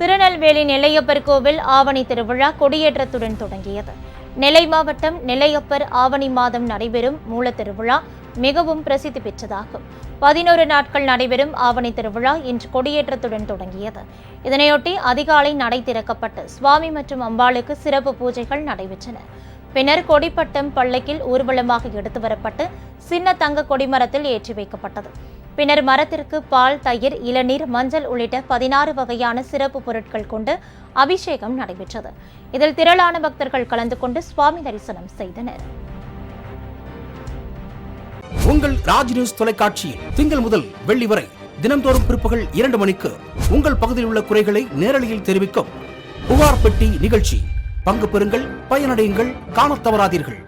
திருநெல்வேலி நெல்லையப்பர் கோவில் ஆவணி திருவிழா கொடியேற்றத்துடன் தொடங்கியது. நெல்லை மாவட்டம் நெல்லையப்பர் ஆவணி மாதம் நடைபெறும் மூலத்திருவிழா மிகவும் பிரசித்தி பெற்றதாகும். பதினோரு நாட்கள் நடைபெறும் ஆவணி திருவிழா இன்று கொடியேற்றத்துடன் தொடங்கியது. இதனையொட்டி அதிகாலை நடை திறக்கப்பட்டு சுவாமி மற்றும் அம்பாளுக்கு சிறப்பு பூஜைகள் நடைபெற்றன. பின்னர் கொடிப்பட்டம் பள்ளக்கில் ஊர்வலமாக எடுத்து வரப்பட்டு சின்ன தங்க கொடிமரத்தில் ஏற்றி வைக்கப்பட்டது. பின்னர் மரத்திற்கு பால் தயிர் இளநீர் மஞ்சள் உள்ளிட்ட பதினாறு வகையான சிறப்பு பொருட்கள் கொண்டு அபிஷேகம் நடைபெற்றது. இதில் திரளான பக்தர்கள் கலந்து கொண்டு சுவாமி தரிசனம் செய்தனர். உங்கள் ராஜ் நியூஸ் தொலைக்காட்சியில் திங்கள் முதல் வெள்ளி வரை தினந்தோறும் பிற்பகல் இரண்டு மணிக்கு உங்கள் பகுதியில் உள்ள குறைகளை நேரலையில் தெரிவிக்கும் புகார் பெட்டி நிகழ்ச்சி. பங்கு பெறுங்கள் பயனடையுங்கள் காணத் தவறாதீர்கள்.